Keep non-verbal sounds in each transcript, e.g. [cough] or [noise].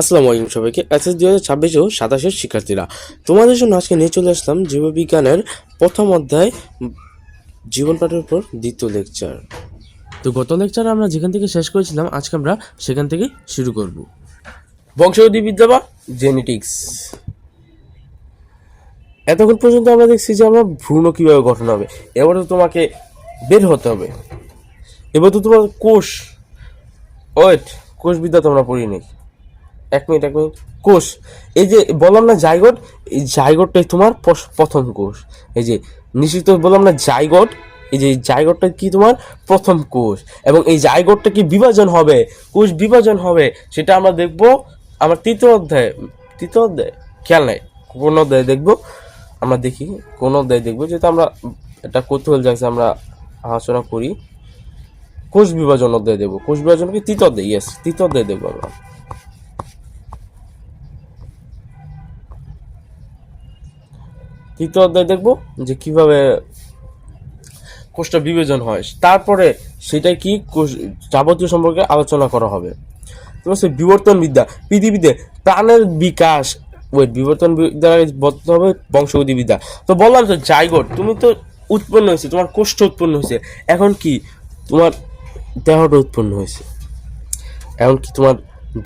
আসসালামু আলাইকুম সবাইকে। এসএস দুই হাজার ছাব্বিশ ও সাতাশের শিক্ষার্থীরা, তোমাদের জন্য আজকে নিয়ে চলে আসলাম জীববিজ্ঞানের প্রথম অধ্যায়, জীবন পাঠের উপর দ্বিতীয় লেকচার। তো গত লেকচার আমরা যেখান থেকে শেষ করেছিলাম, আজকে আমরা সেখান থেকে শুরু করব। বংশগতি বিদ্যা বা জেনেটিক্স। এতক্ষণ পর্যন্ত আমরা দেখছি যে আমরা ভ্রূণ কীভাবে গঠন হবে, এবার তো তোমাকে বের হতে হবে। এবার তো তোমার কোষ, ওয়েট কোষ বিদ্যা তোমরা পড়ি নেই। এক মিনিট এক মিনিট। কোষ, এই যে বললাম না জাইগট, এই জাইগটটাই তোমার প্রথম কোষ। এই যে নিশ্চিত বললাম না জাইগট, এই যে জাইগটটা কি তোমার প্রথম কোষ? এবং এই জাইগটটা কি বিভাজন হবে? কোষ বিভাজন হবে, সেটা আমরা দেখব আমার তৃতীয় অধ্যায়। তৃতীয় অধ্যায়? খেয়াল নাই। কোন অধ্যায় দেখব? আমরা দেখি কোন অধ্যায় দেখব। যেহেতু আমরা এটা কৌতূহল যাচ্ছে আমরা আলোচনা করি। কোষ বিভাজন অধ্যায় দেবো কোষ বিভাজন কি? তৃতীয় অধ্যায় ইয়েস তৃতীয় অধ্যায় দেখব আমরা। তৃতীয় অধ্যায় দেখব যে কীভাবে কোষটা বিভাজন হয়। তারপরে সেটা কি যাবতীয় সম্পর্কে আলোচনা করা হবে। তো হচ্ছে বিবর্তন বিদ্যা। পৃথিবীতে প্রাণের বিকাশ, ওই বিবর্তন বিদ্যার বলতে হবে বংশগতি বিদ্যা। তো বললাম তো, জাইগোট, তুমি তো উৎপন্ন হয়েছে, তোমার কোষ্ঠ উৎপন্ন হয়েছে। এখন কি তোমার দেহটা উৎপন্ন হয়েছে? এখন কি তোমার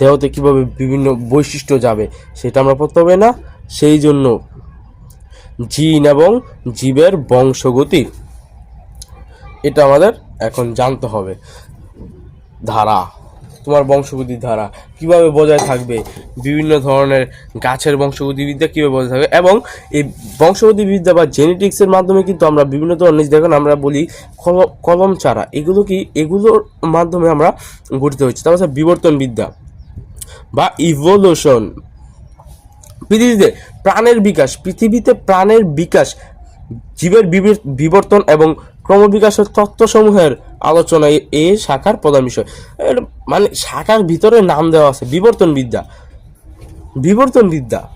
দেহতে কীভাবে বিভিন্ন বৈশিষ্ট্য যাবে, সেটা আমরা পড়তে হবে না। সেই জন্য জিন এবং জীবের বংশগতি। এটা আমাদের এখন জানতে হবে। ধারা। তোমার বংশগতির ধারা। কীভাবে বজায় থাকবে? বিভিন্ন ধরনের গাছের বংশগতি বিদ্যা কীভাবে বজায় থাকবে? এবং এই বংশগতি বিদ্যা বা জেনেটিক্সের মাধ্যমে কিন্তু আমরা বিভিন্ন ধরনের দেখুন, আমরা বলি কল- কলম চারা। এগুলো কি? এগুলোর মাধ্যমে আমরা গঠিত হচ্ছে বিবর্তন বিদ্যা বা ইভলিউশন পৃথিবীতে প্রাণের বিকাশ, পৃথিবীতে প্রাণের বিকাশ, জীবের বিবর্তন এবং ক্রমবিকাশের তত্ত্বসমূহের আলোচনা এ- শাখার প্রধান বিষয়। মানে শাখার ভিতরে নাম দেওয়া আছে, বিবর্তন বিদ্যা। বিবর্তন বিদ্যা।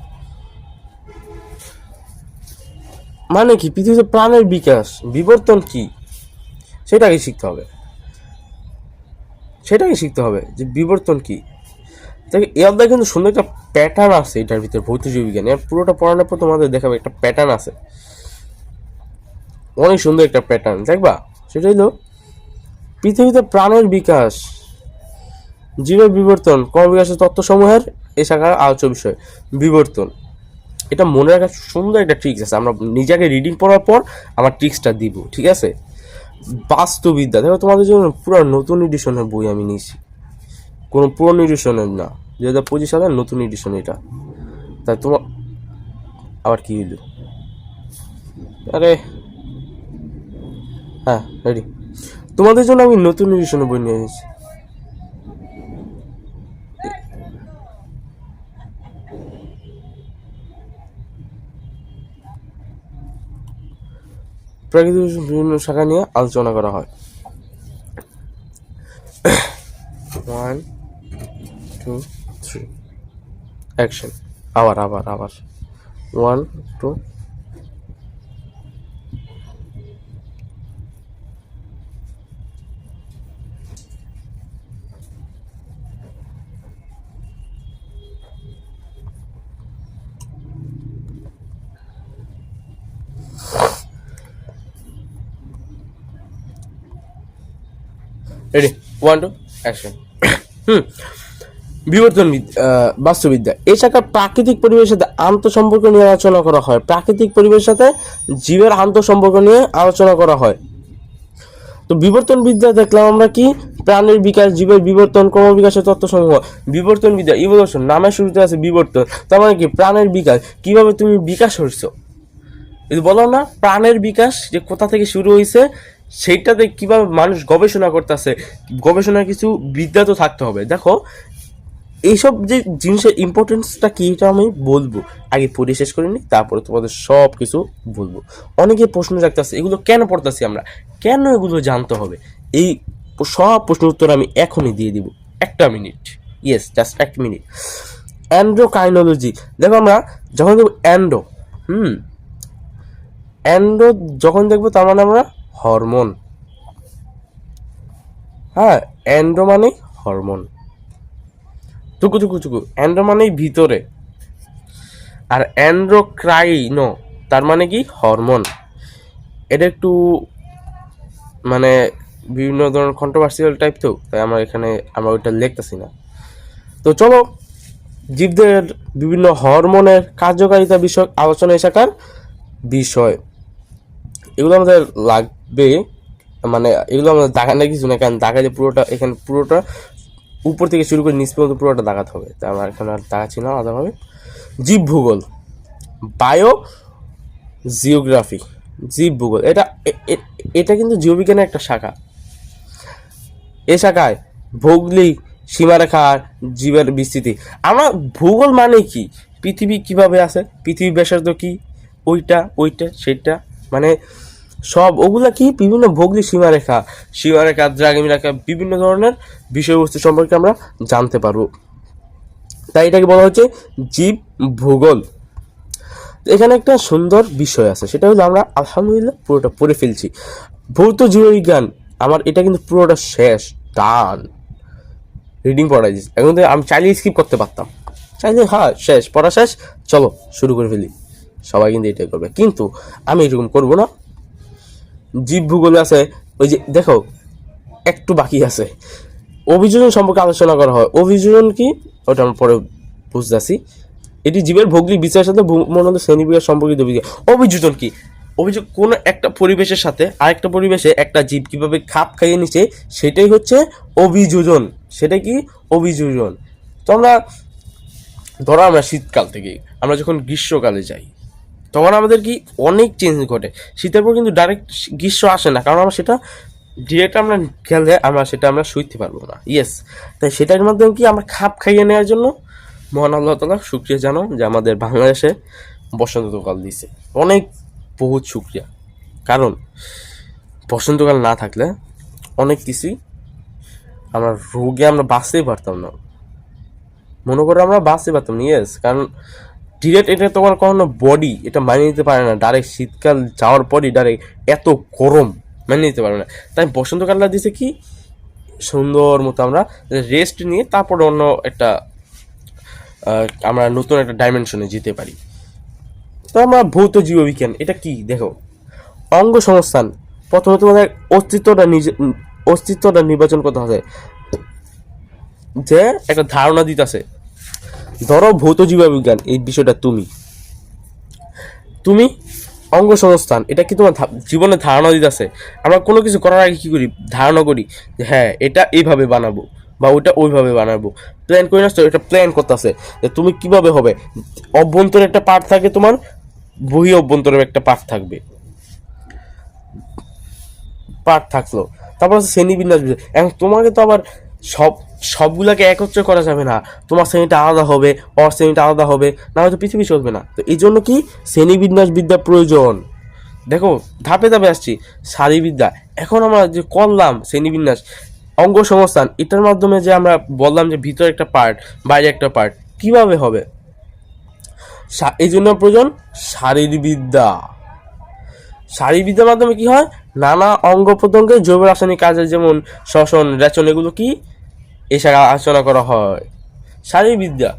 মানে কি? পৃথিবীতে প্রাণের বিকাশ, বিবর্তন কি? সেটাকে শিখতে হবে। সেটাকে শিখতে হবে যে বিবর্তন কি? দেখো, এই অধ্যায় কিন্তু সুন্দর একটা প্যাটার্ন আছে এটার ভিতরে ভৌত জীববিজ্ঞান এর পুরোটা পড়ানোর পর তোমাদের দেখাবে একটা প্যাটার্ন আছে। অনেক সুন্দর একটা প্যাটার্ন দেখবা? সেটা হলো, পৃথিবীতে প্রাণের বিকাশ, জীবের বিবর্তন, কর্মবিকাশের তত্ত্বসমূহের এই শাখার আলোচ্য বিষয়, বিবর্তন। এটা মনে রাখার সুন্দর একটা ট্রিক্স আছে। আমরা নিজেকে রিডিং পড়ার পর আমার ট্রিক্সটা দিব, ঠিক আছে? বাস্তুবিদ্যা, দেখো তোমাদের জন্য পুরো নতুন এডিশনের বই আমি নিয়েছি। কোনো পুরনো এডিশনের না। দু হাজার পঁচিশ সালের নতুন এডিশন এটা। তাই তোমার আবার কী হইল? আরে হ্যাঁ রেডি তোমাদের জন্য আমি নতুন এডিশনের বই নিয়ে এসেছি। প্রাকৃতিক বিভিন্ন শাখা নিয়ে আলোচনা করা হয়। [coughs] ওয়ান টু থ্রি অ্যাকশন আবার আবার আবার one two ready one two action hmm বিবর্তন বাস্তুবিদ্যা। এই শাখার প্রাকৃতিক পরিবেশের সাথে আন্তঃসম্পর্ক নিয়ে আলোচনা করা হয়। প্রাকৃতিক পরিবেশের সাথে জীবের আন্তঃসম্পর্ক নিয়ে আলোচনা করা হয়। তো বিবর্তন বিদ্যা দেখলাম আমরা কি? প্রাণের বিকাশ, জীবের বিবর্তন ক্রমবিকাশের তত্ত্বসমূহ। বিবর্তন বিদ্যা ইভলিউশন নামের শুরুতে আছে বিবর্তন। তার মানে কি? প্রাণের বিকাশ। কীভাবে তুমি বিকাশ হচ্ছ এই বলো না, প্রাণের বিকাশ যে কোথা থেকে শুরু হয়েছে, সেইটাতে কীভাবে মানুষ গবেষণা করতেছে, গবেষণার কিছু বিদ্যা তো থাকতে হবে। দেখো এইসব যে জিনিসের ইম্পর্টেন্সটা কী, এটা আমি বলব। আগে পড়ে শেষ করে নিই তারপরে তোমাদের সব কিছু বলব। অনেকে প্রশ্ন রাখতেছে এগুলো কেন পড়তেছি আমরা? কেন এগুলো জানতে হবে? এই সব প্রশ্ন উত্তর আমি এখনই দিয়ে দিব। একটা মিনিট ইয়েস জাস্ট এক মিনিট অ্যান্ড্রোকাইনোলজি দেখো আমরা যখন দেখব অ্যান্ড্রো হুম? অ্যান্ড্রো যখন দেখব তার মানে আমরা হরমোন হ্যাঁ অ্যান্ড্রো মানে হরমোন টুকু টুকু টুকু অ্যান্ড্রো মানেই ভিতরে। আর অ্যান্ড্রোক্রাইনো তার মানে কি? হরমোন। এটা একটু মানে বিভিন্ন ধরনের কন্ট্রোভার্সিয়াল টাইপ তো, তাই আমার এখানে, আমরা ওইটা লিখতেছি না। তো চলো, জীবদের বিভিন্ন হরমোনের কার্যকারিতা বিষয়ক আলোচনা এসেকার বিষয়। এগুলো আমাদের লাগবে মানে এগুলো আমাদের দাগানোর কিছু না, কারণ দাগাতে পুরোটা, এখানে পুরোটা উপর থেকে শুরু করে নিচ পর্যন্ত পুরোটা দাগাতে হবে। তা আমার এখানে আর দাগাচ্ছি না, আলাদাভাবে। জীব ভূগোল। Biogeography. জীব ভূগোল। এটা এটা কিন্তু জীববিজ্ঞানের একটা শাখা। এ শাখায় ভৌগোলিক সীমারেখার জীবের বিস্তৃতি। আমরা ভূগোল মানে কি? পৃথিবী কীভাবে আছে? পৃথিবী ব্যাসার্ধ কি? ওইটা ওইটা, সেটা মানে সব ওগুলা কি বিভিন্ন ভৌগোলিক সীমারেখা? সীমারেখা দ্রাগিমী রেখা বিভিন্ন ধরনের বিষয়বস্তু সম্পর্কে আমরা জানতে পারব। তাই এটাকে বলা হচ্ছে জীব ভূগোল। এখানে একটা সুন্দর বিষয় আছে, সেটা হলো আমরা আলহামদুলিল্লাহ পুরোটা পড়ে ফেলছি। ভৌত জীববিজ্ঞান, আমার এটা কিন্তু পুরোটা শেষ টান রিডিং পড়াই দিচ্ছি এখন আমি চাইলে স্কিপ করতে পারতাম। চাইলে হ্যাঁ শেষ, পড়া শেষ, চলো, শুরু করে ফেলি। সবাই কিন্তু এটাই করবে। কিন্তু আমি এরকম করব না। জীব ভূগোলে আছে, ওই যে, দেখো, একটু বাকি আছে। অভিযোজন সম্পর্কে আলোচনা করা হয়। অভিযোজন কি? ওটা আমরা পরে বুঝতেছি। এটি জীবের ভৌগোলিক বিচারের সাথে ভূমন্ডল শ্রেণীবিভাগ সম্পর্কিত বিজ্ঞান অভিযোজন কি? অভিযোগ কোনো একটা পরিবেশের সাথে আরেকটা পরিবেশে একটা জীব কীভাবে খাপ খাইয়ে নিচ্ছে, সেটাই হচ্ছে অভিযোজন। সেটা কি? অভিযোজন। তো আমরা, ধরো আমরা শীতকাল থেকে, আমরা যখন গ্রীষ্মকালে যাই তখন আমাদের কি অনেক চেঞ্জ ঘটে। শীতের পর কিন্তু ডাইরেক্ট গ্রীষ্ম আসে না, কারণ আমরা সেটা ডিরেক্ট আমরা খেলে আমরা সেটা আমরা শুইতে পারব না। ইয়েস তাই সেটার মাধ্যমে কি আমরা খাপ খাইয়ে নেওয়ার জন্য মহান আল্লাহ তালা শুক্রিয়া জানো যে আমাদের বাংলাদেশে বসন্তকাল দিছে অনেক বহুত শুক্রিয়া। কারণ বসন্তকাল না থাকলে অনেক কিছুই আমরা রোগে আমরা বাঁচতেই পারতাম না। মনে করে আমরা বাঁচতে পারতাম না ইয়েস কারণ ডিরেক্ট এটা তোমার কখনো বডি এটা মানিয়ে নিতে পারে না। ডাইরেক্ট শীতকাল যাওয়ার পরই ডাইরেক্ট এত গরম মানিয়ে নিতে পারে না। তাই বসন্তকালটা দিছে কি? সুন্দর মতো আমরা রেস্ট নিয়ে তারপরে অন্য একটা আমরা নতুন একটা ডাইমেনশনে যেতে পারি। তো আমরা ভৌত জীববিজ্ঞান, এটা কি? দেখো, অঙ্গ সংস্থান। প্রথমে তোমাদের অস্তিত্বটা নিজে, অস্তিত্বটা নির্বাচন করতে হবে। যে একটা ধারণা দিতেছে ধরো ভৌত জীববিজ্ঞান, এই বিষয়টা তুমি। তুমি অঙ্গ সংস্থান এটা কি তোমার জীবনে ধারণা দিতেছে? আমরা কোনো কিছু করার আগে কী করি? ধারণা করি যে হ্যাঁ এটা এইভাবে বানাবো বা ওইটা ওইভাবে বানাবো। প্ল্যান করে না এটা প্ল্যান করতেছে যে, তুমি কীভাবে হবে? অভ্যন্তরে একটা পার্ট থাকে তোমার, বহি অভ্যন্তরে একটা পার্ট থাকবে। পার্ট থাকল। তারপর হচ্ছে শ্রেণি বিন্যাস বিষয়। এখন তোমাকে তো আবার সব সবগুলাকে একত্র করা যাবে না। তোমার শ্রেণীটা আলাদা হবে অর শ্রেণীটা আলাদা হবে, না হয়তো পৃথিবী চলবে না। তো এই জন্য কি? শ্রেণীবিন্যাস বিদ্যা প্রয়োজন। দেখো, ধাপে ধাপে আসছি। শারীরবিদ্যা। এখন আমরা যে করলাম শ্রেণীবিন্যাস অঙ্গ সংস্থান এটার মাধ্যমে যে আমরা বললাম যে ভিতরে একটা পার্ট বাইরে একটা পার্ট কীভাবে হবে? এই জন্য প্রয়োজন শারীরবিদ্যা। শারীরবিদ্যার মাধ্যমে কি হয়? নানা অঙ্গ প্রত্যঙ্গের জৈব রাসায়নিক কাজে যেমন শ্বসন, রেচন, এগুলো কি? এসব আলোচনা করা হয়। শারীরবিদ্যা।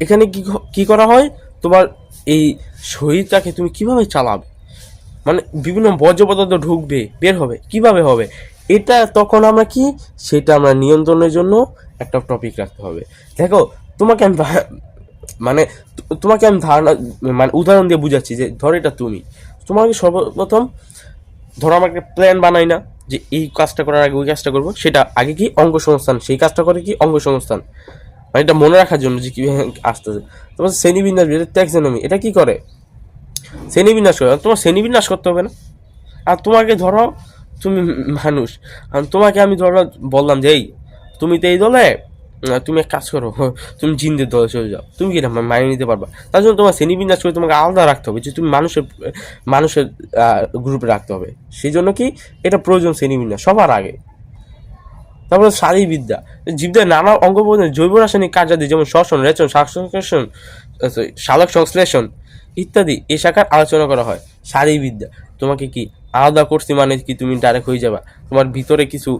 এখানে কি ক- কি করা হয়? তোমার এই শরীরটাকে তুমি কীভাবে চালাবে? মানে বিভিন্ন বর্জ্য পদার্থ ঢুকবে, বের হবে, কীভাবে হবে? এটা তখন আমরা কি? সেটা আমরা নিয়ন্ত্রণের জন্য একটা টপিক রাখতে হবে। দেখো, তোমাকে আমি মানে তোমাকে আমি ধারণা মানে উদাহরণ দিয়ে বুঝাচ্ছি যে, ধর এটা তুমি। তোমাকে সর্বপ্রথম, ধরো আমাকে প্ল্যান বানাই না। যে এই কাজটা করার আগে ওই কাজটা করব, সেটা আগে কি অঙ্গ সংস্থান সেই কাজটা করে কি অঙ্গ সংস্থান মানে এটা মনে রাখার জন্য যে কীভাবে আসতেছে। তোমার শ্রেণীবিন্যাস ট্যাক্সোনমি এটা কি করে? শ্রেণীবিন্যাস করে, তোমার শ্রেণীবিন্যাস করতে হবে না। আর তোমাকে ধরো, তুমি মানুষ তোমাকে আমি ধরো, বললাম যে, এই, তুমি তো এই দলে তুমি এক কাজ করো তুমি জিনদের দলে চলে যাও। তুমি কি মানিয়ে নিতে পারবা? তার জন্য তোমার শ্রেণীবিন্যাস করে তোমাকে আলাদা রাখতে হবে যে তুমি মানুষের মানুষের গ্রুপে রাখতে হবে। সেই জন্য কি? এটা প্রয়োজন শ্রেণীবিন্যাস সবার আগে। তারপরে শারীরবিদ্যা। জীবদের নানা অঙ্গ জৈব রাসায়নিক কার্যাদি যেমন শ্বসন রেচন শ্বাস সংশ্লেষণ আহ, সংশ্লেষণ ইত্যাদি এ শাখার আলোচনা করা হয়। শারীরবিদ্যা। তোমাকে কি আলাদা করছি মানে কি তুমি ডাইরেক্ট হয়ে যাবা? তোমার ভিতরে কিছু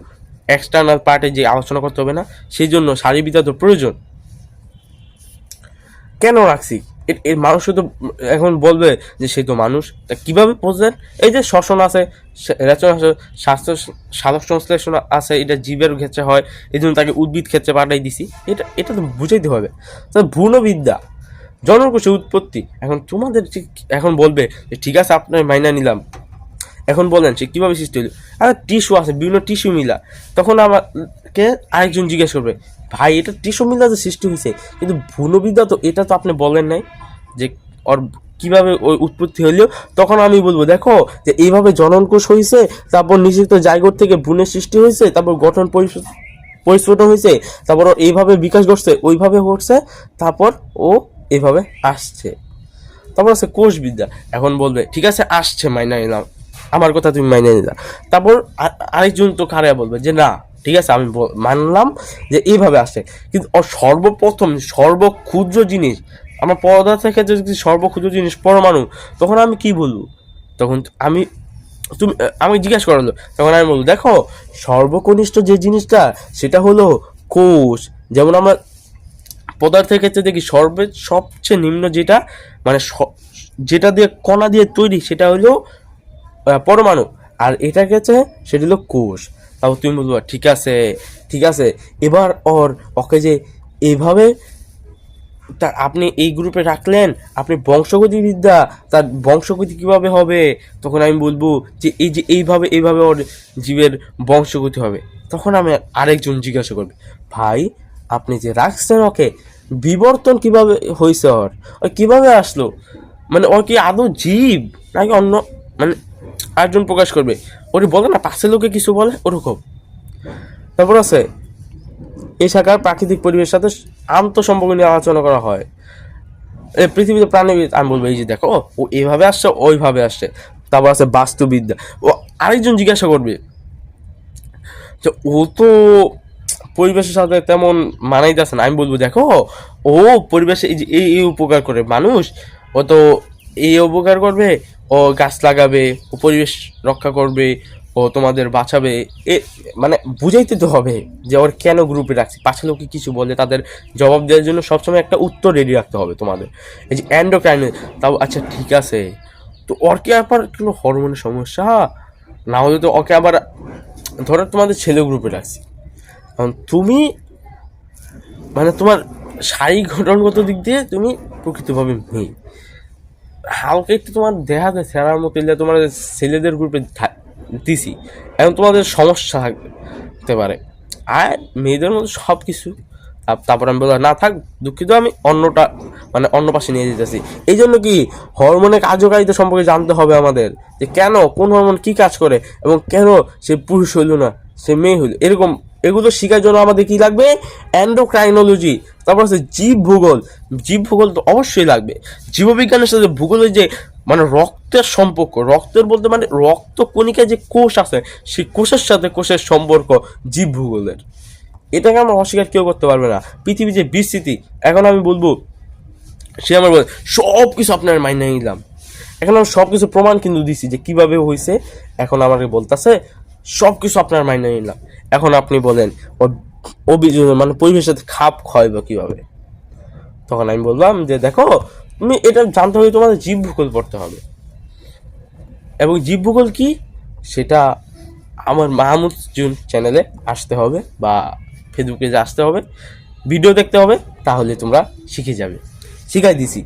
এক্সটার্নাল পার্টে যে আলোচনা করতে হবে না, সেই জন্য শারীরবিদ্যা তো প্রয়োজন। কেন রাখছি? এর মানুষ তো এখন বলবে যে সে তো মানুষ, তা কীভাবে বুঝলেন? এই যে শ্বসন আছে রেচন আছে, স্বাস্থ্য সাধক সংশ্লেষণ আছে, এটা জীবের ক্ষেত্রে হয়, এই জন্য তাকে উদ্ভিদ ক্ষেত্রে পাঠাই দিছি। এটা এটা তো বুঝাইতে হবে। ভ্রূণবিদ্যা জনকোষের উৎপত্তি, এখন তোমাদের এখন বলবে যে ঠিক আছে, আপনার মাইনা নিলাম। এখন বলেন সে কীভাবে সৃষ্টি হলো আর টিস্যু আছে, বিভিন্ন টিস্যু মিলা। তখন আমাকে আরেকজন জিজ্ঞেস করবে, ভাই, এটা টিস্যু মিলা যে সৃষ্টি হয়েছে কিন্তু ভূনবিদ্যা তো, এটা তো আপনি বলেন নাই যে ওর কীভাবে ওই উৎপত্তি হইল? তখন আমি বলব, দেখো, যে এইভাবে জননকোষ হয়েছে তারপর নিষিক্ত জায়গর থেকে ভ্রূণের সৃষ্টি হয়েছে তারপর গঠন পরিস- পরিস্ফুটন হয়েছে তারপর ওর এইভাবে বিকাশ ঘটছে, ওইভাবে ঘটছে, তারপর ও এভাবে আসছে। তারপর আছে কোষবিদ্যা। এখন বলবে, ঠিক আছে, আসছে, মাইনা নিলাম। আমার কথা তুমি মাইনে নিলাম তারপর আরেকজন তো খারাপ বলবে যে, না, ঠিক আছে, আমি মানলাম যে এইভাবে আসে কিন্তু সর্বপ্রথম সর্বক্ষুদ্র জিনিস, আমার পদার্থের ক্ষেত্রে যদি সর্বক্ষুদ্র জিনিস পরমাণু, তখন আমি কি বলব? তখন আমি, তুমি আমি জিজ্ঞাসা করল তখন আমি বলব, দেখো, সর্বকনিষ্ঠ যে জিনিসটা, সেটা হলো কোষ। যেমন আমরা পদার্থের ক্ষেত্রে দেখি সর্বে, সবচেয়ে নিম্ন যেটা মানে যেটা দিয়ে কণা দিয়ে তৈরি, সেটা হলো পরমাণু। আর এটার ক্ষেত্রে সেটা হলো কোষ। তাও তুমি বলব, ঠিক আছে ঠিক আছে। এবার ওর, ওকে যে এইভাবে তা আপনি এই গ্রুপে রাখলেন, আপনি বংশগতি বিদ্যা তার বংশগতি কীভাবে হবে? তখন আমি বলব যে, এই যে এইভাবে এইভাবে ওর জীবের বংশগতি হবে। তখন আমি আরেকজন জিজ্ঞাসা করবে, ভাই, আপনি যে রাখছেন ওকে, বিবর্তন কীভাবে হয়েছে ওর? কীভাবে আসলো? মানে ওর কি আদৌ জীব নাকি অন্য মানে আরেকজন প্রকাশ করবে। ওরে বলে না, পাশের লোকে কিছু বলে? ওরকম। তারপর আছে এই শাখার প্রাকৃতিক পরিবেশের সাথে আন্তঃসম্পর্ক নিয়ে আলোচনা করা হয়। পৃথিবীতে প্রাণীবিদ আমি বলব, এই যে দেখো, ও এইভাবে আসছে, ওইভাবে আসছে। তারপর আছে বাস্তুবিদ্যা। ও আরেকজন জিজ্ঞাসা করবে যে, ও তো পরিবেশের সাথে তেমন মানাই যাচ্ছে না। আমি বলব, দেখো, ও পরিবেশে এই এই উপকার করে। মানুষ ও তো এই উপকার করবে ও গাছ লাগাবে, ও পরিবেশ রক্ষা করবে, ও তোমাদের বাঁচাবে। এ মানে বুঝাইতে তো হবে যে ওর কেন গ্রুপে রাখছি। পাশে লোকে কিছু বলে, তাদের জবাব দেওয়ার জন্য সবসময় একটা উত্তর রেডি রাখতে হবে তোমাদের। এই যে অ্যান্ডোক্রাইন তাও আচ্ছা ঠিক আছে। তো ওর কি আবার কোনো হরমোনের সমস্যা? না হলে তো ওকে আবার, ধরো তোমাদের ছেলে গ্রুপে রাখছি। কারণ তুমি মানে তোমার শারীরিক গঠনগত দিক দিয়ে তুমি প্রকৃতভাবে মেয়ে। হালকা একটু তোমার দেখাতে ছেঁড়ার মতো এলে তোমার ছেলেদের গ্রুপে দিছি, এখন তোমাদের সমস্যা থাকতে পারে। আর মেয়েদের মধ্যে সব কিছু তারপর আমি বললাম, না থাক, দুঃখিত, আমি অন্যটা মানে অন্য পাশে নিয়ে যেতেছি। এই জন্য কি হরমোনের কার্যকারিতা সম্পর্কে জানতে হবে আমাদের, যে কেন, কোন হরমোন কি কাজ করে এবং কেন সে পুরুষ হইল না, সে মেয়ে হইল, এরকম এগুলো শেখার জন্য আমাদের কি লাগবে? অ্যান্ডোক্রাইনোলজি তারপর আছে জীব ভূগোল। জীব ভূগোল তো অবশ্যই লাগবে। জীববিজ্ঞানের সাথে ভূগোলের যে মানে রক্তের সম্পর্ক, রক্তের বলতে মানে রক্ত কণিকায় যে কোষ আছে, সেই কোষের সাথে কোষের সম্পর্ক জীব ভূগোলের। এটাকে আমরা অস্বীকার কেউ করতে পারবে না। পৃথিবীর যে বিস্তৃতি, এখন আমি বলব, সে আমার বলে সব কিছু আপনার মাইনে নিলাম। এখন আমি সব কিছু প্রমাণ কিন্তু দিছি যে কীভাবে হয়েছে এখন আমাকে বলতেছে সব কিছু আপনার মাইনে নিলাম। এখন আপনি বলেন অভিযোগ মানে পরিবেশের সাথে খাপ খায় বা কীভাবে? তখন আমি বললাম যে, দেখো, তুমি এটা জানতে হবে তোমাদের জীব ভূগোল পড়তে হবে। এবং জীব ভূগোল কি? সেটা আমার মাহমুদ জুন চ্যানেলে আসতে হবে বা ফেসবুকে যে আসতে হবে। ভিডিও দেখতে হবে, তাহলে তোমরা শিখে যাবে। শিখাই দিছি।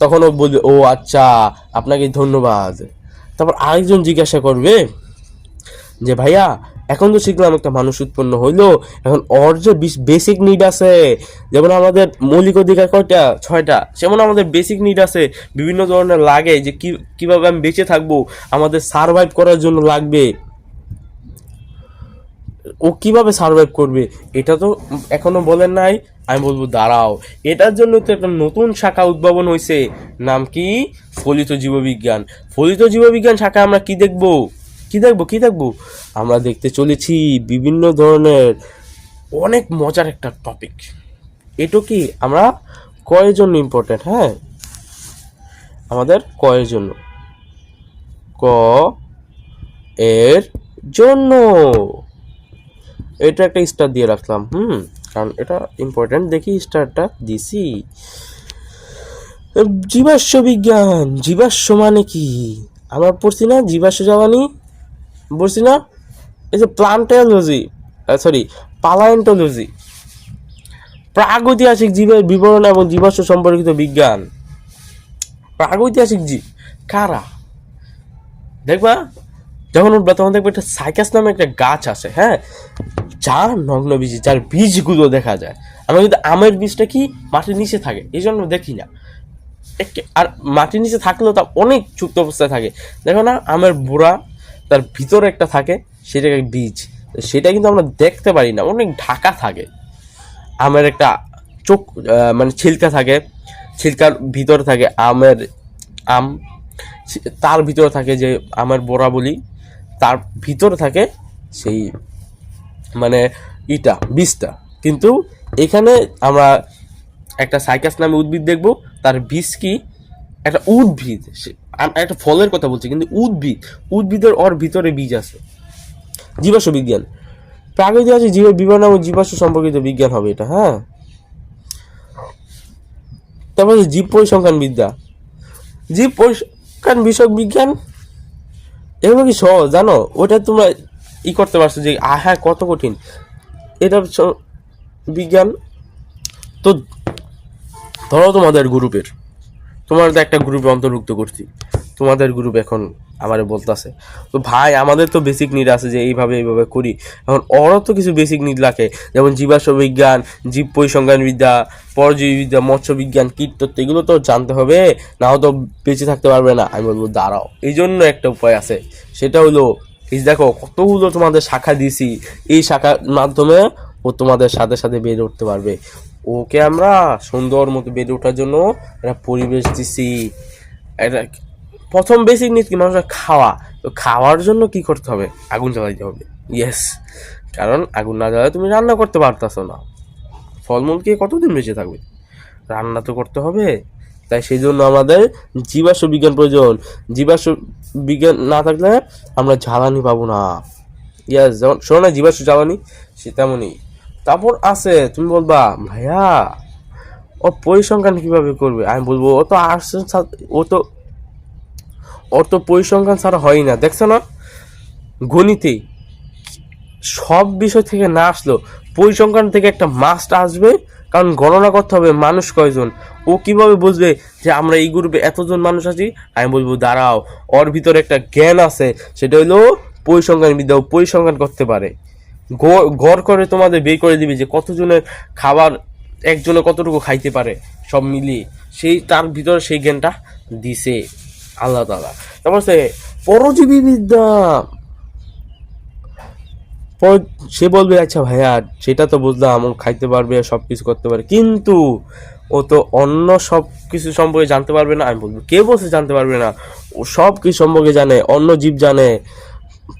তখন ও বলবে ও আচ্ছা আপনাকে ধন্যবাদ। তারপর আরেকজন জিজ্ঞাসা করবে যে ভাইয়া, এখন তো শিখলাম একটা মানুষ উৎপন্ন হইল, এখন ওর যে বেসিক নিড আছে, যেমন আমাদের মৌলিক অধিকার কয়টা? ছয়টা। যেমন আমাদের বেসিক নিড আছে, বিভিন্ন ধরনের লাগে যে কি কীভাবে আমি বেঁচে থাকব, আমাদের সারভাইভ করার জন্য লাগবে। ও কীভাবে সার্ভাইভ করবে? এটা তো এখনও বলেন নাই, আমি বলব দাঁড়াও। এটার জন্য তো একটা নতুন শাখা উদ্ভাবন হয়েছে নাম কি? ফলিত জীববিজ্ঞান। ফলিত জীববিজ্ঞান শাখা আমরা কি দেখব? কি দেখব কি দেখব? আমরা দেখতে চলেছি বিভিন্ন ধরনের অনেক মজার একটা টপিক এটা কি আমরা কয়ের জন্য ইম্পর্টেন্ট হ্যাঁ? আমাদের কয়ের জন্য। ক এর জন্য। এটা একটা স্টার দিয়ে রাখলাম, হুম? কারণ এটা ইম্পর্টেন্ট দেখি স্টারটা দিছি। জীবাশ্ম বিজ্ঞান। জীবাশ্ম মানে কি? আমরা পড়ছি না জীবাশ্ম জ্বালানি? বলছি না? এই যে প্লান্টোলজি সরি পালায়েন্টোলজি প্রাগৈতিহাসিক জীবের বিবরণ এবং জীবাশ্ম সম্পর্কিত বিজ্ঞান। প্রাগৈতিহাসিক জীব কারা? দেখবা, যখন উঠবে, তখন দেখবে একটা সাইকাস নামে একটা গাছ আছে হ্যাঁ? যার নগ্ন বীজ, যার বীজগুলো দেখা যায়। আমরা কিন্তু আমের বীজটা কি? মাটির নিচে থাকে, এই জন্য দেখি না। আর মাটির নিচে থাকলেও তা অনেক চুক্ত অবস্থায় থাকে। দেখো না, আমের বুড়া তার ভিতরে একটা থাকে সেটাকে বীজ সেটা কিন্তু আমরা দেখতে পারি না, অনেক ঢাকা থাকে। আমের একটা চোখ মানে ছিলকা থাকে, ছিলকার ভিতরে থাকে আমের আম। তার ভিতরে থাকে যে আমের বোরা বলি তার ভিতরে থাকে সেই মানে ইটা, বীজটা। কিন্তু এখানে আমরা একটা সাইকাস নামে উদ্ভিদ দেখব, তার বীজ কি? একটা উদ্ভিদ। একটা ফলের কথা বলছি, কিন্তু উদ্ভিদ, উদ্ভিদের ওর ভিতরে বীজ আছে, জীবাশ্ম বিজ্ঞান। প্রাগৈতিহাসিক জীবের বিবরণ এবং জীবাশ্ম সম্পর্কিত বিজ্ঞান হবে এটা হ্যাঁ? তারপরে জীব পরিসংখ্যান বিদ্যা। জীব পরিসংখ্যান বিষয়ক বিজ্ঞান, এগুলো কি সহজ? জানো? ওটা তোমরা ই করতে পারছ যে, আ হ্যাঁ কত কঠিন। এটা বিজ্ঞান। তো ধরো তোমাদের গ্রুপের, তোমাদের একটা গ্রুপে অন্তর্ভুক্ত করছি। তোমাদের গ্রুপ এখন আমারে বলতেছে। তো ভাই, আমাদের তো বেসিক নিড আছে যে এইভাবে এইভাবে করি। এখন ওরও তো কিছু বেসিক নিড লাগে। যেমন জীবাশ্ম বিজ্ঞান, জীব পরিসংখ্যান বিদ্যা, পরজীবী বিদ্যা কীটতত্ত্ব, এগুলো তো জানতে হবে। নাও তো বেঁচে থাকতে পারবে না। আমি বলব, দাঁড়াও। এই জন্য একটা উপায় আছে। সেটা হলো, এই দেখো, কতগুলো তোমাদের শাখা দিছি এই শাখার মাধ্যমে ও তোমাদের সাথে সাথে বেড়ে উঠতে পারবে। ওকে আমরা সুন্দর মতো বেড়ে ওঠার জন্য একটা পরিবেশ দিছি। এটা প্রথম বেসিক নিড কি? মানুষের খাওয়া। তো খাওয়ার জন্য কি করতে হবে? আগুন জ্বালাইতে হবে। ইয়েস কারণ আগুন না জ্বালালে তুমি রান্না করতে পারতাছো না। ফলমূল খেয়ে কতদিন বেঁচে থাকবে? রান্না তো করতে হবে। তাই সেই জন্য আমাদের জীবাশ্ম বিজ্ঞান প্রয়োজন। জীবাশ্ম বিজ্ঞান না থাকলে আমরা জ্বালানি পাবো না। ইয়াস যেমন শোনো না, জীবাশ্ম জ্বালানি? সে তেমনই। তারপর আছে, তুমি বলবা, ভাইয়া, ও পরিসংখ্যান কীভাবে করবে? আমি বলব, ও তো আর্টস ও তো তো পরিসংখ্যান ছাড়া হয় না। দেখছ না? গণিতে সব বিষয় থেকে না আসলো পরিসংখ্যান থেকে একটা মাস্ট আসবে, কারণ গণনা করতে হবে মানুষ কয়জন। ও কীভাবে বুঝবে যে আমরা এই গ্রুপে এতজন মানুষ আছি? আমি বলব, দাঁড়াও, ওর ভিতরে একটা জ্ঞান আছে, সেটা হলো পরিসংখ্যান বিদ্যা ও পরিসংখ্যান করতে পারে। গড় করে তোমাদের বের করে দিবে যে কতজনের খাবার একজনে কতটুকু খাইতে পারে, সব মিলিয়ে। সেই, তার ভিতরে সেই জ্ঞানটা দিছে। আল্লাহ তালা তারপর সে পরজীবী বিদ্যা। সে বলবে আচ্ছা ভাইয়া, সেটা তো বুঝলাম, ও খাইতে পারবে সব কিছু করতে পারে কিন্তু ও তো অন্য সব কিছু সম্পর্কে জানতে পারবে না, আমি বলব, কে বলছে জানতে পারবে না? ও সব কিছু সম্পর্কে জানে, অন্য জীব জানে,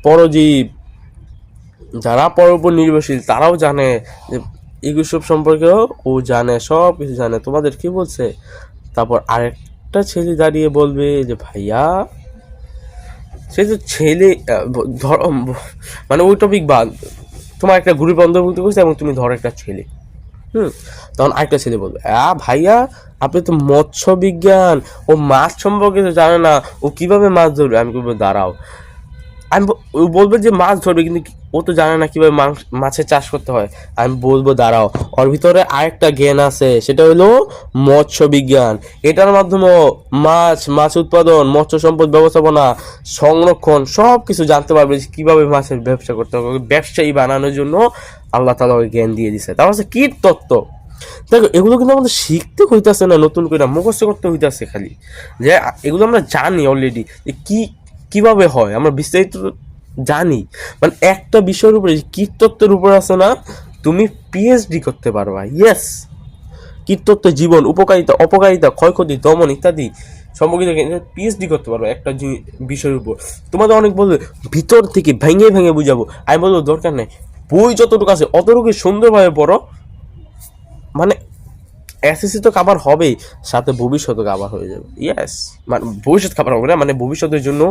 পরজীব, যারা পর উপর নির্ভরশীল, তারাও জানে যে এগুলো সব সম্পর্কেও ও জানে সব কিছু জানে। তোমাদের কি বলছে? তারপর আরেকটা ছেলে দাঁড়িয়ে বলবে যে, ভাইয়া, সে তো ছেলে ধর মানে ওই টপিক বাদ। তোমার একটা গ্রুপ অন্তর্ভুক্ত করছে এবং তুমি ধরো একটা ছেলে। হুম, তখন আরেকটা ছেলে বলবে, আ, ভাইয়া, আপনি তো মৎস্য বিজ্ঞান, ও মাছ সম্পর্কে তো জানে না, ও কীভাবে মাছ ধরবে? আমি বলব, দাঁড়াও। আমি বলবে যে, মাছ ধরবে, কিন্তু ও তো জানে না কীভাবে মাংস- মাছের চাষ করতে হয়। আমি বলব, দাঁড়াও। ওর ভিতরে আরেকটা জ্ঞান আছে, সেটা হলো মৎস্য বিজ্ঞান। এটার মাধ্যমে মাছ মাছ উৎপাদন, মৎস্য সম্পদ ব্যবস্থাপনা, সংরক্ষণ সব কিছু জানতে পারবে যে কীভাবে মাছের ব্যবসা করতে হবে। ব্যবসায়ী বানানোর জন্য আল্লাহ তালা ওই জ্ঞান দিয়ে দিছে। তারপর হচ্ছে কীট তত্ত্ব। দেখো, এগুলো কিন্তু আমাদের শিখতে হইতাছে না, নতুন করে মুখস্থ করতে হইতাছে খালি। যে, এগুলো আমরা জানি অলরেডি যে কি, কীভাবে হয়। আমরা বিস্তারিত জানি। মানে একটা বিষয়ের উপরে কীটতত্ত্বের উপর আছে না, তুমি পিএইচডি করতে পারবা ইয়েস কীটতত্ত্ব জীবন, উপকারিতা, অপকারিতা, ক্ষয়ক্ষতি, দমন ইত্যাদি সম্পর্কিত পিএইচডি করতে পারব একটা বিষয়ের উপর। তোমাদের অনেক বলবে, ভিতর থেকে ভেঙে ভেঙে বুঝাবো। আমি বলব, দরকার নেই। বই যতটুকু আছে অতটুকু সুন্দরভাবে পড়ো। মানে এসএসসি তো কাভার হবেই, সাথে ভবিষ্যৎ কাভার হয়ে যাবে। ইয়েস মানে ভবিষ্যৎ কাভার হবে না মানে ভবিষ্যতের জন্য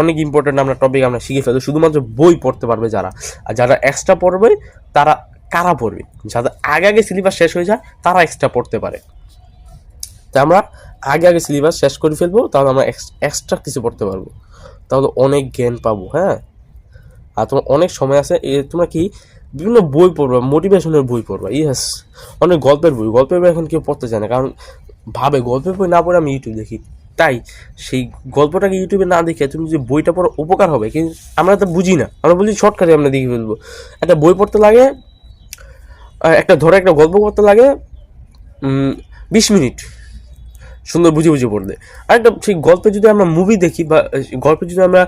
অনেক ইম্পর্টেন্ট আমরা টপিক আমরা শিখে ফেলব। শুধুমাত্র বই পড়তে পারবে যারা। আর যারা এক্সট্রা পড়বে, তারা কারা পড়বে? যাদের আগে আগে সিলেবাস শেষ হয়ে যায়, তারা এক্সট্রা পড়তে পারে। তা আমরা আগে আগে সিলেবাস শেষ করে ফেলব, তাহলে আমরা এক্সট্রা কিছু পড়তে পারব। তাহলে অনেক জ্ঞান পাবো হ্যাঁ? আর তোমার অনেক সময় আছে তোমরা কি বিভিন্ন বই পড়বা মোটিভেশনের বই পড়বা ইয়েস অনেক গল্পের বই গল্পের বই এখন কেউ পড়তে চায় না, কারণ ভাবে গল্পের বই না পড়ে আমি ইউটিউব দেখি, তাই সেই গল্পটাকে ইউটিউবে না দেখে তুমি যে বইটা পড়ো উপকার হবে, কিন্তু আমরা তো বুঝি না, আমরা বলি শর্টকাটে আমরা দেখে ফেলব, একটা বই পড়তে লাগে একটা ধরে একটা গল্প পড়তে লাগে বিশ মিনিট সুন্দর বুঝে বুঝে পড়তে আর একটা সেই গল্পে যদি আমরা মুভি দেখি বা গল্পে যদি আমরা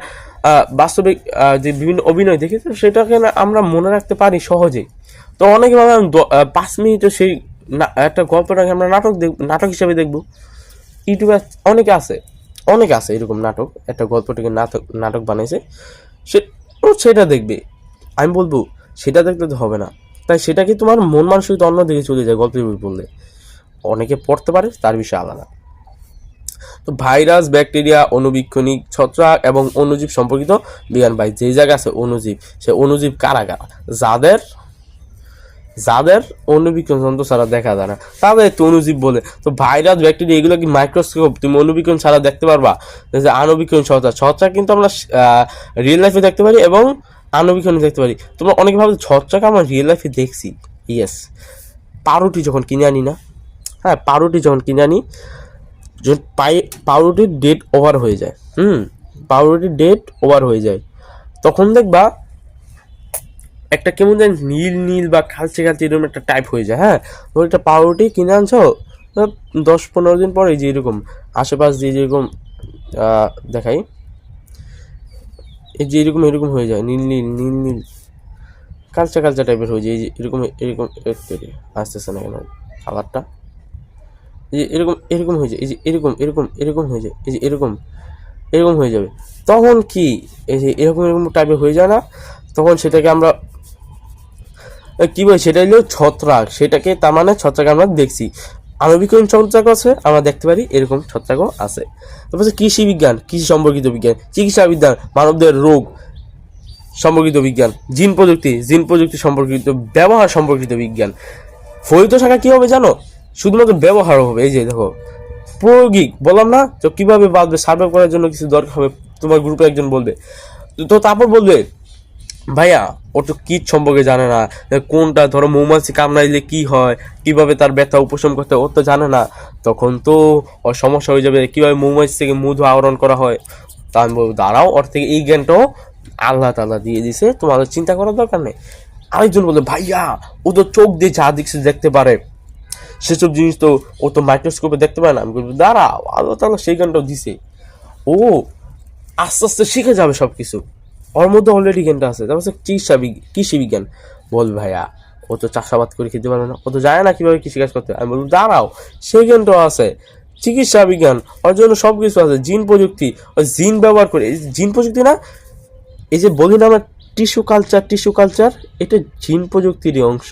বাস্তবিক যে বিভিন্ন অভিনয় দেখি, তো সেটাকে আমরা মনে রাখতে পারি সহজেই। তো অনেকে ভাবে পাঁচ মিনিটে সেই একটা গল্পটাকে আমরা নাটক দেখব নাটক হিসেবে দেখব। ইউটিউবে অনেকে আছে অনেকে আছে এরকম নাটক, একটা গল্পটাকে নাটক নাটক বানিয়েছে সে ও সেটা দেখবে। আমি বলব, সেটা দেখলে তো হবে না। তাই সেটা কি তোমার মন মানসিকতা অন্য দিকে চলে যায় গল্পের বই পড়লে অনেকে পড়তে পারে, তার বিষয়ে আলাদা। তো ভাইরাস, ব্যাকটেরিয়া, অনুবীক্ষণিক ছত্রাক এবং অণুজীব সম্পর্কিত বিজ্ঞান ভাই যে জায়গা আছে অণুজীব, সে অণুজীব কারা কারা? যাদের যাদের অনুবীক্ষণ যন্ত্র ছাড়া দেখা যায় না। তাদের তো অণুজীব বলে। তো ভাইরাস, ব্যাকটেরিয়া, এগুলো কি মাইক্রোস্কোপ তুমি অনুবীক্ষণ ছাড়া দেখতে পারবা? যে আণুবীক্ষণ ছত্রাক ছত্রাক কিন্তু আমরা রিয়েল লাইফে দেখতে পারি এবং আণুবীক্ষণে দেখতে পারি। তোমরা অনেকে ভাবে ছত্রাক আমরা রিয়েল লাইফে দেখছি। ইয়েস পাউরুটি যখন কিনে আনি না হ্যাঁ পাউরুটি যখন কিনে আনি যখন পাই, পাউরুটির ডেট ওভার হয়ে যায়। হুম, পাউরুটির ডেট ওভার হয়ে যায়। তখন দেখবা একটা কেমন যেন নীল নীল বা খালচে খালচে এরকম একটা টাইপ হয়ে যায় হ্যাঁ? তো একটা পাউরুটি কিনে আনছো দশ পনেরো দিন পরে যে এরকম আশেপাশ দিয়ে যেরকম দেখাই। এই যে এরকম এরকম হয়ে যায়, নীল নীল নীল নীল। কালচা কালচা টাইপের হয়ে যায় এরকম এরকম আসতেছে না কেন কালারটা এই যে এরকম এরকম হয়ে যায়। এই যে এরকম এরকম এরকম হয়ে যায়। এই যে এরকম এরকম হয়ে যাবে। তখন কি? এই যে এরকম এরকম টাইপের হয়ে যায় না। তখন সেটাকে আমরা কি বলে? সেটা হলো ছত্রাক। সেটাকে তার মানে ছত্রাক আমরা দেখছি। আণবিকরণ ছত্রাক আছে, আমরা দেখতে পারি এরকম ছত্রাকও আছে। তারপর কৃষি বিজ্ঞান, কৃষি সম্পর্কিত বিজ্ঞান, চিকিৎসা বিজ্ঞান, মানবদের রোগ সম্পর্কিত বিজ্ঞান, জিন প্রযুক্তি জিন প্রযুক্তি সম্পর্কিত, ব্যবহার সম্পর্কিত বিজ্ঞান। ফলিত শাখা কি হবে জানো? শুধুমাত্র ব্যবহার হবে, এই যে দেখো, প্রয়োগিক, বললাম না তো কীভাবে বাঁধবে সার্ভে করার জন্য কিছু দরকার হবে, তোমার গ্রুপে একজন বলবে। তো- তারপর বলবে, ভাইয়া, ও তো কীট সম্পর্কে জানে না কোনটা ধরো মৌমাছি কামড়াইলে কি হয়, কীভাবে তার ব্যথা উপশম করতে ও তো জানে না। তখন তো ওর সমস্যা হয়ে যাবে, কীভাবে মৌমাছি থেকে মধু আহরণ করা হয়। তা আমি বলব, দাঁড়াও, ওর থেকে এই জ্ঞানটাও আল্লাহ তাল্লাহ দিয়ে দিছে তোমাদের চিন্তা করার দরকার নেই। আরেকজন বলবে, ভাইয়া, ও তো চোখ দিয়ে যা দেখছে দেখতে পারে। সেসব জিনিস তো ও তো মাইক্রোস্কোপে দেখতে পারে না। আমি বলব দাঁড়াও আল্লাহ তাল্লাহ সেই জ্ঞানটাও দিছে? ও আস্তে আস্তে শিখে যাবে সব কিছু ওর মধ্যে অলরেডি জ্ঞানটা আছে। তারপর চিকিৎসা কৃষি বিজ্ঞান। বল ভাইয়া, ও তো চাষাবাদ করে খেতে পারবে না। ও তো জানে না কীভাবে কৃষিকাজ করতে। আমি বলব, দাঁড়াও, সেই জ্ঞানটাও আছে। চিকিৎসা বিজ্ঞান, ওর জন্য সব কিছু আছে। জিন প্রযুক্তি ওই জিন ব্যবহার করে জিন প্রযুক্তি না, এই যে বলি না আমরা টিস্যু কালচার টিস্যু কালচার, এটা জিন প্রযুক্তিরই অংশ।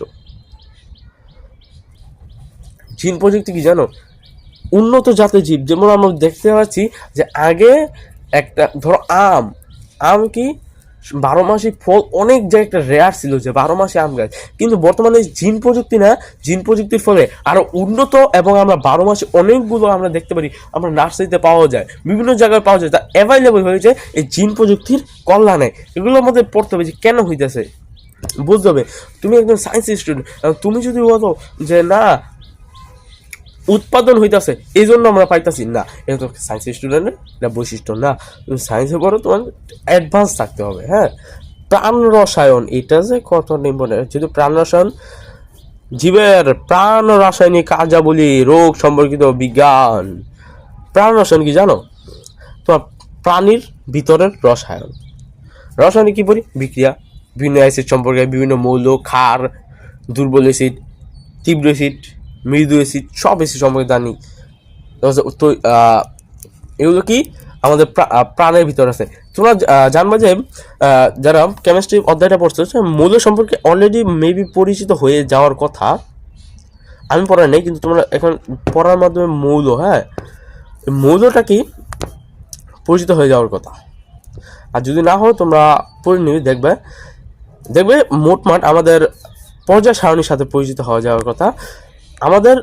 জিন প্রযুক্তি কি জানো? উন্নত জাতের জীব। যেমন আমরা দেখতে পাচ্ছি যে আগে একটা, ধরো আম। আম কি বারো মাসে ফল, অনেক জায়গায় একটা রেয়ার ছিল যে বারো মাসে আম গাছ। কিন্তু বর্তমানে জিন প্রযুক্তি না জিন প্রযুক্তির ফলে আরও উন্নত এবং আমরা বারো মাসে অনেকগুলো আমরা দেখতে পারি, আমরা নার্সারিতে পাওয়া যায়, বিভিন্ন জায়গায় পাওয়া যায়, তা অ্যাভেলেবল হয়েছে এই জিন প্রযুক্তির কল্যাণে। এগুলোর মধ্যে পড়তে হবে যে কেন হইতেছে? বুঝতে হবে। তুমি একজন সায়েন্স স্টুডেন্ট তুমি যদি বলো যে না উৎপাদন হইতাছে এই জন্য আমরা পাইতাছি। না, এটা তো সায়েন্স স্টুডেন্টের এটা বৈশিষ্ট্য না। তুমি সায়েন্সে পড়ো তোমার অ্যাডভান্স থাকতে হবে হ্যাঁ? প্রাণ রসায়ন, এটা যে কত ইম্পর্টেন্ট যেহেতু প্রাণ রসায়ন, জীবের প্রাণ রাসায়নিক কার্যাবলী, রোগ সম্পর্কিত বিজ্ঞান, প্রাণ রসায়ন কি জানো? তোমার প্রাণীর ভিতরের রসায়ন। রসায়নে কী বলি বিক্রিয়া। বিভিন্ন অ্যাসিড সম্পর্কে বিভিন্ন মৌল, ক্ষার, দুর্বল অ্যাসিড, তীব্র অ্যাসিড মৃদু এসি, সব এসি সম্পর্কে জানি। তো- এগুলো কি? আমাদের প্রা- প্রাণের ভিতর আছে। তোমরা জানবা যে যারা কেমিস্ট্রি অধ্যায়টা পড়ছো, সে মৌল সম্পর্কে অলরেডি মেবি পরিচিত হয়ে যাওয়ার কথা। আমি পড়াই নাই, কিন্তু তোমরা এখন পড়ার মাধ্যমে মৌল হ্যাঁ? মৌলটা কি? পরিচিত হয়ে যাওয়ার কথা। আর যদি না হয় তোমরা পড়ে নিবে, দেখবে। দেখবে মোটমাট আমাদের পর্যায় সারণীর সাথে পরিচিত হওয়া যাওয়ার কথা। আমাদের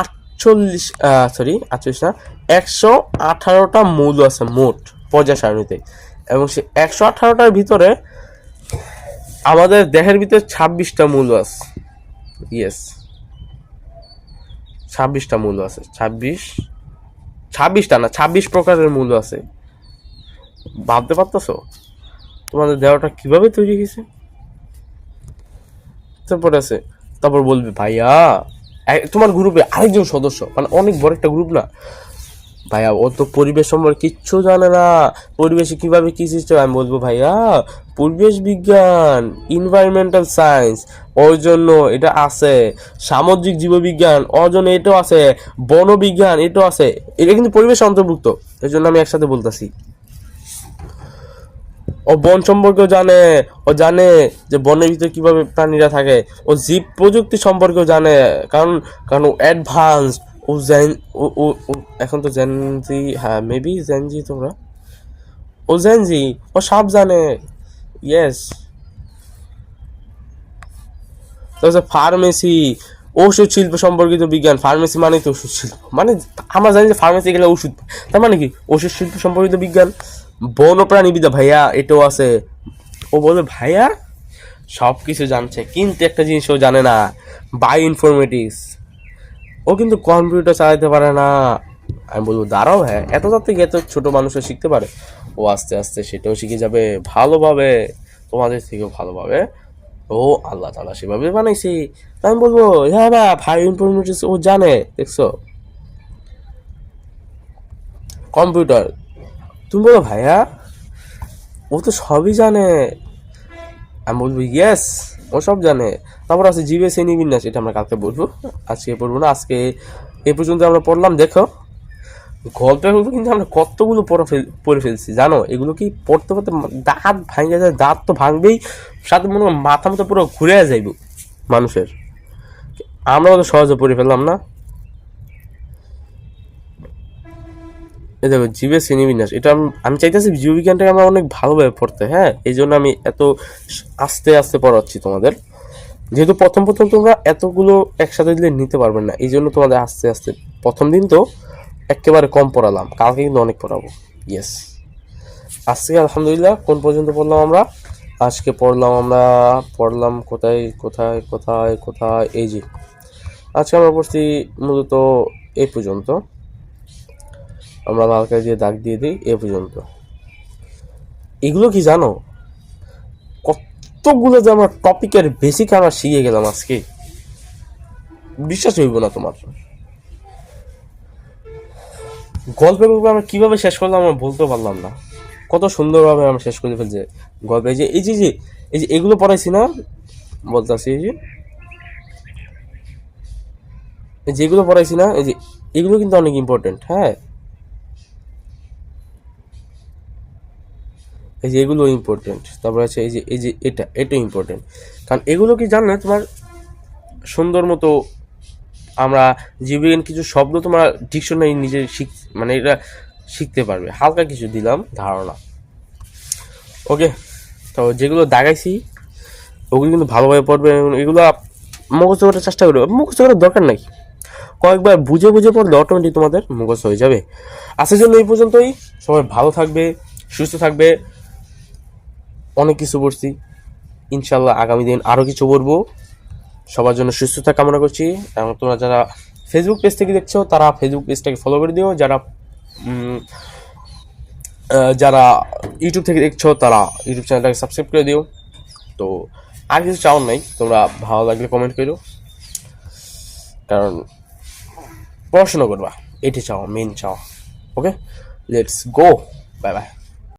আটচল্লিশ সরি আটচল্লিশ না একশো আঠারোটা মৌল আছে মোট পর্যায় সারণীতে। এবং সে একশো আঠারোটার ভিতরে আমাদের দেহের ভিতরে ছাব্বিশটা মৌল আছে। ইয়েস ছাব্বিশটা মূল্য আছে। ছাব্বিশ, ছাব্বিশটা না, ছাব্বিশ প্রকারের মূল্য আছে। ভাবতে পারতেছো? তোমাদের দেহটা কীভাবে তৈরি হয়েছে? তারপর আছে তারপর বলবে, ভাইয়া তোমার গ্রুপে আরেকজন সদস্য। মানে অনেক বড় একটা গ্রুপ না? ভাইয়া, ও তো পরিবেশ সম্পর্কে কিচ্ছু জানে না। পরিবেশে কীভাবে কি সিস্টেম আমি বলব, ভাইয়া, পরিবেশ বিজ্ঞান ইনভায়রনমেন্টাল সায়েন্স ওর জন্য এটা আছে। সামুদ্রিক জীববিজ্ঞান ওর জন্য এটাও আছে। বনবিজ্ঞান, এটাও আছে। এটা কিন্তু পরিবেশ অন্তর্ভুক্ত। এই জন্য আমি একসাথে বলতেছি। ও বন সম্পর্কেও জানে, ও জানে যে বনের ভিতরে কীভাবে প্রাণীরা থাকে। ও জীব প্রযুক্তি সম্পর্কেও জানে, কারণ কারণ ও অ্যাডভান্স ও জেন ও এখন তো জেনজি হ্যাঁ মেবি জেনজি তোমরা। ও জেনজি ও সব জানে ইয়েস তারপর ফার্মেসি ওষুধ শিল্প সম্পর্কিত বিজ্ঞান ফার্মেসি মানে তো ওষুধ শিল্প। মানে আমরা জানি যে ফার্মেসি গেলে ওষুধ, তার মানে কি? ওষুধ শিল্প সম্পর্কিত বিজ্ঞান। বন্যপ্রাণীবিদ্যা ভাইয়া, এটাও আছে। ও বলবে, ভাইয়া সব কিছু জানছে, কিন্তু একটা জিনিস ও জানে না বাই ইনফরমেটিক্স ও কিন্তু কম্পিউটার চালাতে পারে না। আমি বলব, দাঁড়াও হ্যাঁ এত তার থেকে এত ছোটো মানুষও শিখতে পারে। ও আস্তে আস্তে সেটাও শিখে যাবে ভালোভাবে, তোমাদের থেকেও ভালোভাবে। ও আল্লাহ তালা সেভাবে বানাইছি। আমি বলব হ্যাঁ না ভাই ইনফরমেটিক্স ও জানে, দেখছ? কম্পিউটার তুমি বলো ভাইয়া, ও তো সবই জানে। আমি বলব ইয়েস ও সব জানে। তারপর আছে জীবে শ্রেণি বিন্যাস এটা আমরা কালকে বলব। আজকে পড়ব না, আজকে এ পর্যন্ত আমরা পড়লাম, দেখো। গল্পের গল্প কিন্তু আমরা কতগুলো পড়ে ফেল, পড়ে ফেলছি, জানো? এগুলো কি পড়তে পড়তে দাঁত ভাঙে যায়, দাঁত তো ভাঙবেই, সাথে মনে হয় মাথা মতো পুরো ঘুরে যাইব মানুষের। আমরা তো সহজে পড়ে ফেললাম না। এই দেখো, জীবের শ্রেণীবিন্যাস। এটা আমি আমি চাইতেছি জীববিজ্ঞানটাকে আমরা অনেক ভালোভাবে পড়তে হ্যাঁ? এই জন্য আমি এত আস্তে আস্তে পড়াচ্ছি তোমাদের। যেহেতু প্রথম প্রথম তোমরা এতগুলো একসাথে দিলে নিতে পারবে না, এই জন্য তোমাদের আস্তে আস্তে, প্রথম দিন তো একেবারে কম পড়ালাম, কালকে কিন্তু অনেক পড়াবো। ইয়েস আজকে আলহামদুলিল্লাহ, কোন পর্যন্ত পড়লাম আমরা? আজকে পড়লাম আমরা, পড়লাম কোথায় কোথায় কোথায় কোথায়, এই যে। আজকে আমরা পড়ছি মূলত এই পর্যন্ত। আমরা লাল লালকা দিয়ে দাগ দিয়ে দিই, এ পর্যন্ত। এগুলো কি জানো? কতগুলো যে আমরা টপিকের বেসিক আমরা শিখে গেলাম আজকে। বিশ্বাস হইব না তোমার। গল্পের গল্প আমরা কীভাবে শেষ করলাম আমরা বলতে পারলাম না। কত সুন্দরভাবে আমরা শেষ করে ফেলছে গল্পে। যে, এই যে যে, এই যে এগুলো পড়াইছি না, বলতেছি এই যে। এই যেগুলো পড়াইছি না, এই যে, এগুলো কিন্তু অনেক ইম্পর্টেন্ট হ্যাঁ? এই যে এগুলো ইম্পর্টেন্ট তারপর আছে এই যে এই যে এটা এটা ইম্পর্টেন্ট কারণ এগুলো কি জানলে তোমার সুন্দর মতো আমরা জীববিজ্ঞান কিছু শব্দ তোমার ডিকশনারি নিজে শিখ মানে এটা শিখতে পারবে। হালকা কিছু দিলাম, ধারণা। ওকে তো যেগুলো দাগাইছি, ওগুলো কিন্তু ভালোভাবে পড়বে। এগুলো মুখস্থ করার চেষ্টা করবে। মুখস্থ করার দরকার নাই। কয়েকবার বুঝে বুঝে পড়লে অটোমেটিক তোমাদের মুখস্থ হয়ে যাবে। আসার জন্য এই পর্যন্তই। সবাই ভালো থাকবে, সুস্থ থাকবে। অনেক কিছু পড়ছি। ইনশাল্লাহ আগামী দিন আরও কিছু পড়ব। সবার জন্য সুস্থতা কামনা করছি এবং তোমরা যারা ফেসবুক পেজ থেকে দেখছ, তারা ফেসবুক পেজটাকে ফলো করে দিও। যারা যারা ইউটিউব থেকে দেখছ, তারা ইউটিউব চ্যানেলটাকে সাবস্ক্রাইব করে দিও। তো আর কিছু চাও নাই, তোমরা ভালো লাগলে কমেন্ট করো। কারণ পড়াশোনা করবা, এটি চাও মেন চাও। Okay let's go bye bye